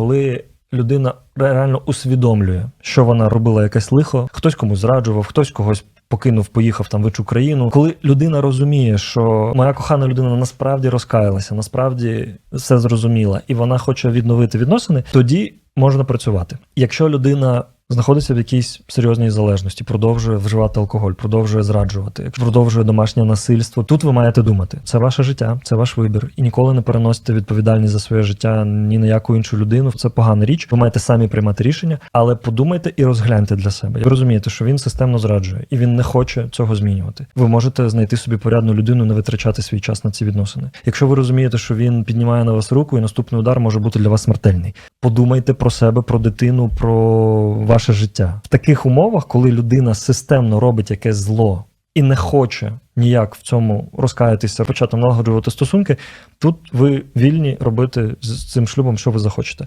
коли людина реально усвідомлює, що вона робила якесь лихо, хтось комусь зраджував, хтось когось. Покинув, поїхав там в іншу країну. Коли людина розуміє, що моя кохана людина насправді розкаялася, насправді все зрозуміла, і вона хоче відновити відносини, тоді можна працювати. Якщо людина знаходиться в якійсь серйозній залежності, продовжує вживати алкоголь, продовжує зраджувати, продовжує домашнє насильство. Тут ви маєте думати, це ваше життя, це ваш вибір, і ніколи не переносите відповідальність за своє життя ні на яку іншу людину. Це погана річ. Ви маєте самі приймати рішення, але подумайте і розгляньте для себе. Ви розумієте, що він системно зраджує і він не хоче цього змінювати. Ви можете знайти собі порядну людину, не витрачати свій час на ці відносини. Якщо ви розумієте, що він піднімає на вас руку, і наступний удар може бути для вас смертельний. Подумайте про себе, про дитину, про ваше життя в таких умовах, коли людина системно робить якесь зло і не хоче ніяк в цьому розкаятися, почати налагоджувати стосунки. Тут ви вільні робити з цим шлюбом, що ви захочете.